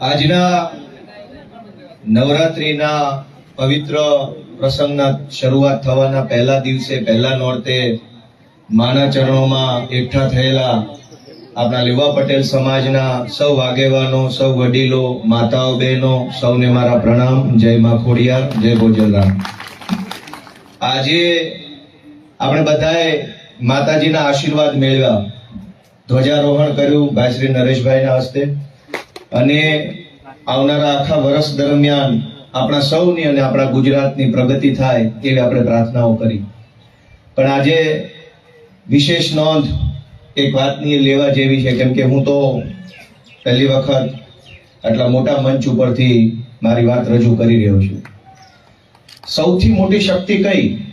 આજના નવરાત્રિના પવિત્ર પ્રસંગના શરૂઆત થવાના પહેલા દિવસે, પહેલા નોરતે માના ચરણોમાં એકઠા થયેલા આપણા લેવા પટેલ સમાજના સૌ આગેવાનો, સૌ વડીલો, માતાઓ, બહેનો, સૌને મારા પ્રણામ. જય મા ખોડિયાર, જય ભોજલરામ આજે આપણે બધાએ માતાજીના આશીર્વાદ મેળવ્યા. ધ્વજારોહણ કર્યું ભાઈ શ્રી નરેશભાઈના હસ્તે. અને આવનારા આખા વર્ષ દરમિયાન આપણા સૌની અને આપણા ગુજરાતની પ્રગતિ થાય તેવી આપણે પ્રાર્થનાઓ કરી. પણ આજે વિશેષ નોંધ એક વાતની લેવા જેવી છે, કેમ કે હું તો પહેલી વખત આટલા મોટા મંચ ઉપરથી મારી વાત રજૂ કરી રહ્યો છું. સૌથી મોટી શક્તિ કઈ?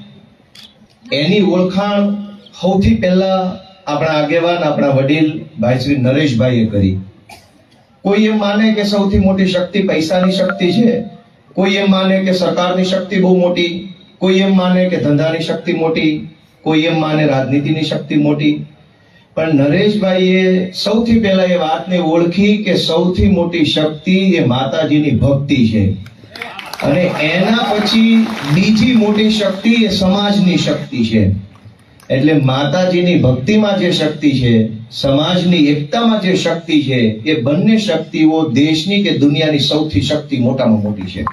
એની ઓળખાણ સૌથી પહેલા આપણા આગેવાન, આપણા વડીલ ભાઈ શ્રી નરેશભાઈએ કરી. કોઈ એમ માને કે સૌથી મોટી શક્તિ પૈસાની શક્તિ છે? કોઈ એમ માને કે સરકારની શક્તિ બહુ મોટી? કોઈ એમ માને કે ધંધાની શક્તિ મોટી? કોઈ એમ માને રાજનીતિની શક્તિ મોટી? પણ નરેશભાઈએ સૌથી પહેલા એ વાતને ઓળખી કે સૌથી મોટી શક્તિ એ માતાજીની ભક્તિ છે. અને એના પછી બીજી મોટી શક્તિ એ સમાજની શક્તિ છે. એટલે માતાજીની ભક્તિમાં જે શક્તિ છે, સમાજની એકતામાં જે શક્તિ છે, એ બંને શક્તિઓ દેશની કે દુનિયાની સૌથી શક્તિ મોટામાં મોટી છે.